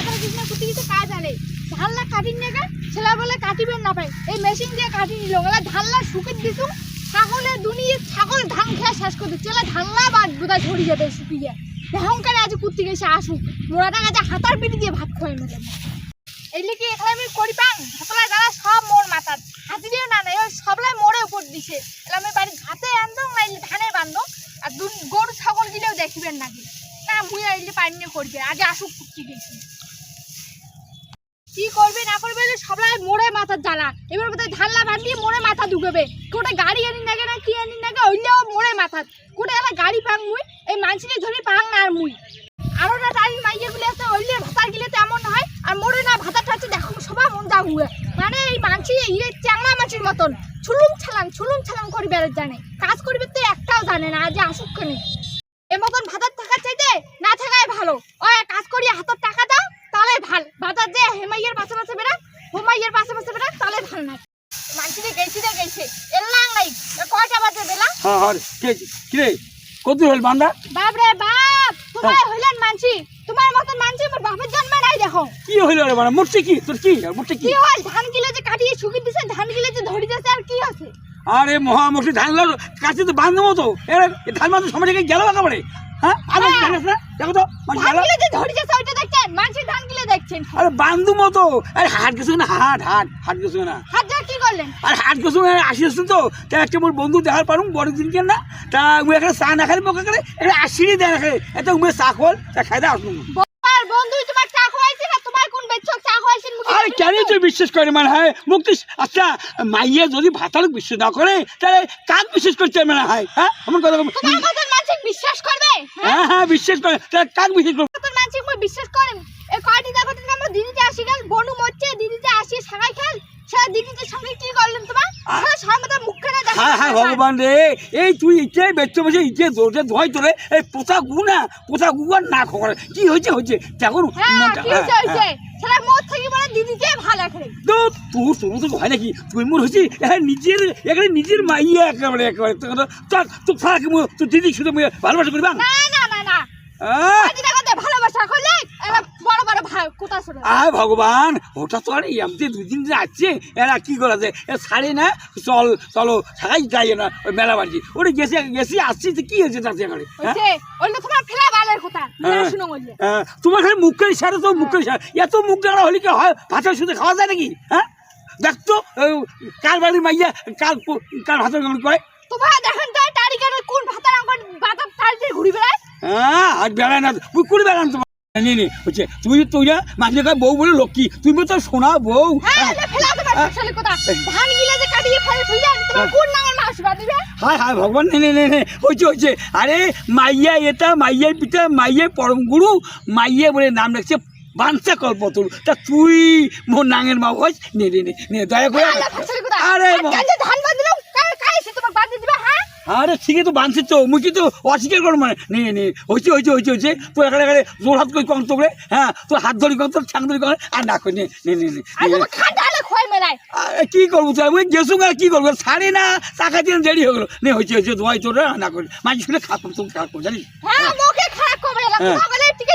আদার কাজ আনে। ধাল্লা কাটিন নেগে ছেলা বলে কাটিবেন না এই মেশিন দিয়ে কাটি নিল ওলা ধাল্লা শুকিয়ে দিছু ছাগলে দুনিয়ে ছাগল ধান খেয়ে শেষ করে ছেলে ধাল্লা গেছে, আসুক। মোড়াটা গাছে হাতার দিয়ে ভাত খোয়াই মেলে এইলে কি এখানে আমি করি পান হাতলা গালা সব মোর মাথার। হাতি দিয়ে না নাই সবলাই মোড়ে উপর দিছে। আমি বাড়ির ভাতে আনতাম, না ধানে বান্ধব। আর গরু, ছাগল দিলেও দেখিবেন নাকি? না, মুই এলে পাইনি করবে আগে আসুক কুত্তি গেছি। কি করবে না করবে সবাই মোড়ে মাথা জ্বালা। এবার বোধহয় ঢাল্লা ভাত দিয়ে মোড়ে মাথা ঢুকবে। কোটা গাড়ি আনি নাগে না কি আনি নাগে ওইলেও মোড়ে মাথা কোটা এলা গাড়ি পাং মুই এই মানসিকে ধরে পাং না আর মুই। আরও না টাইম মাইয়ে গুলি আছে, ওইলে ভাতার গিলে তো এমন হয়, আর মোড়ে না ভাতার টাচ্ছে দেখো সবাই মন যা হুয়ে। মানে এই মানসি ইয়ে চ্যাংড়া মাছির মতন। ছুলুম ছালাম ছুলুম ছালাম করি বেড়ে জানে। কাজ করবে তো একটাও জানে না, আজ আসুক কেন। এ মতন ভাতার টাকা চাইতে না থাকাই ভালো। ওই কাজ করি হাতের টাকা দাও তাহলে ভালো ভাতার যে হেমাইয়ের পাশে পাশে বেড়া হোমাইয়ের পাশে পাশে বেড়া তাহলে ভালো না গেছি রে গেছে। এলাম নাই। কয়টা বাজে বেলা? হ্যাঁ হ্যাঁ রে, কে কত হল বান্দা? বাপ রে বাপ! তোমার হইলেন মানসি তোমার মতন আমার বাপের জন্মে নাই দেখো। কি হইল রে মুরছে কি? তোর কি? মুরছে কি? কি হল ধান গিলে যে কাটিয়ে শুকিয়ে দিছে ধান গিলে যে ধরি যাচ্ছে আর কি আছে? আরে মহামুখী ধান লাগানো কাছে তো বান্ধব মতো। এর ধান বান্ধব সময় গেল একেবারে হ্যাঁ? আমি হ্যাঁ। জানিস না? দেখো তো মানে ধান গেল। যে ধরি যাচ্ছে ওইটা দেখছেন? মানসি ধান আরে বান্ধব মতো। আরে হাট গেছো না হাট হাট হাট গেছো না। হাত যা কি করলেন? আর হাট গেছো না আসি তো। তা একটা মোর বন্ধু দেখার পারুম বড় দিন কেন না? তা উই এখানে চা না খালি মোকা করে একটা আসিনি দেয় রাখে। এত উমে চা খোল তা খাই দেয় আসুন। বন্ধু তোমার চা খাওয়াইছে না? তোমার কোন বেচক চা খাওয়াইছেন আরে কেন তুই বিশ্বাস করে মানে হয়? মুক্তি আচ্ছা মাইয়ে যদি ভাতার বিশ্বাস না করে তাহলে কাক বিশ্বাস করতে মানে হয়? হ্যাঁ? আমার কথা বল- তোমার মতন মানুষ বিশ্বাস করবে হ্যাঁ? হ্যাঁ হ্যাঁ বিশ্বাস করে। কাক বিশ্বাস মই বিশ্বাস এ কয়টি দেখো তুমি আমার দিদিতে আসি গেল? বনু মরছে দিদিতে আসি সাগাই খেল। সেটা দিদিতে সঙ্গে কি করলেন তোমার? সেটা সর্বদা মুখে না দেখা হ্যাঁ হ্যাঁ ভগবান রে এই তুই ইচ্ছে বেচতে বসে ইচ্ছে দৌড়ে ধোয় তোরে এই পোতা গু না পোতা গু আর না খবর। কি হয়েছে হয়েছে? দেখুন হ্যাঁ হ্যাঁ, হ্যাঁ। তো তোর তোর তো নাকি? তুই মোর হ্যাঁ নিজের এখানে নিজের মাইয়া একেবারে একেবারে। থাক দিদি শুধু ভালোবাসা করি বাং না না না। না আহ কয়টি দেখো তো ভালোবাসা করলে এরা ভগবান ওটা তো আর এমনি দুই দিন যে আসছে এরা কি করা যায় ছাড়ে না চল চলো ছাড়াই যাই না ওই মেলা বাড়ি ওটা গেছে গেছি আসছি তো কি হয়েছে তাতে এখানে হ্যাঁ? তোমার হ্যাঁ। হ্যাঁ, তোমার খালি মুখ করে সারে তো মুখ করে সারে। এত মুখ ডাঙা হলে কি হয়? ভাতের শুধু খাওয়া যায় নাকি? হ্যাঁ? দেখতো কার বাড়ির মাইয়া কার কার ভাতের গামড়ি করে তোমার দেখেন তো তারিখের কোন ভাতার আঙ্গন বাতার তারিখে ঘুরি বেড়ায়? হ্যাঁ আর বেড়ায় না করে বেড়ান তোমার নে নে। হচ্ছে তুই তুই না মাঝে বউ বলে লক্ষ্মী তুমি তো সোনা বউ। হ্যাঁ হায় হায়। ভগবান নে নে নে আরে মাইয়া এটা পিতা মাইয়ের পরম গুরু মাইয়ে বলে নাম রাখছে বাঞ্চা কল্পতরু। তা তুই মোর নাঙের মা হইস নে নে দয়া করে আরে ধান বাদি দিবে আরে ঠিকই তো বানছি তো মুই কিন্তু অস্বীকার করো মানে। নে নে হয়েছে হয়েছে হয়েছে হয়েছে তোর এখানে এখানে জোর হাত করে কম তোকে হ্যাঁ তোর হাত ধরি কম তোর ছাং ধরি কম আর না করি নে নে নে কি করব তুই? আমি গেছু আর কি করব? সারে না টাকা দিয়ে দেরি হয়ে গেলো। নে হয়েছে হয়েছে দোয়াই তোর না করি মাঝে শুনে খারাপ তুমি খারাপ জানিস? হ্যাঁ মুখে খারাপ করবে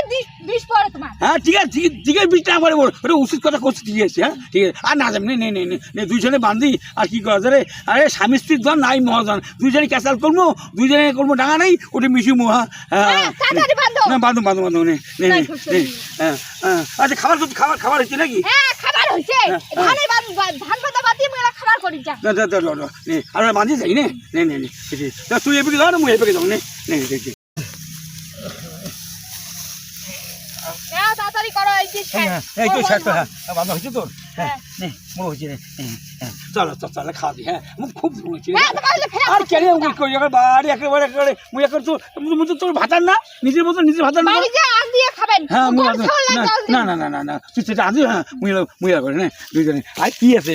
না হ্যাঁ। তোমার বলে টিকে বিষ পড়ে তোমার হ্যাঁ ঠিক আছে ঠিক- ঠিক আছে বিশটা আমার বল ওটা উচিত কথা করছি ঠিক আছে হ্যাঁ ঠিক আছে আর না যাবে নে নে নে নে নে দুইজনে বান্ধি আর কি করা রে আরে স্বামী স্ত্রীর নাই মহাজন দুইজনে ক্যাসাল করব দুইজনে করব ডাঙা নেই ওটা মিশি মহা হ্যাঁ, তাড়াতাড়ি বাঁধো। না বাঁধো বাঁধো বাঁধো নে নে নে তাই খুব নে সুন্দর। হ্যাঁ হ্যাঁ আচ্ছা খাবার খাবার খাবার হচ্ছে নাকি হ্যাঁ খাবার হইছে হ্যাঁ, ধানে বাদ- বাদ- ধান পাতা বাদি মেলা খাবার করি যা না, না, না, না, না, নে, আর বাঁধি যাই নে নে নে নে ঠিক আছে। তা তুই এদিকে যাও না মুই এদিকে যাও নে নে নে, ঠিক আছে। হ্যাঁ তাড়াতাড়ি করো এই হ্যাঁ, তো শেষ বাঁধা হয়েছে তোর। হয়েছে নে। চলো চল চল খাওয়া মুখ খুব ভুলেছি হ্যাঁ আর কেন করি বাড়ি একেবারে একেবারে মুই এখন তো মুই তোর ভাতার না নিজের মতো নিজের ভাতার না। হ্যাঁ না না না না না না। তুই সেটা আজ হ্যাঁ মুই মুই করে না। দুইজনে। আর কি আছে?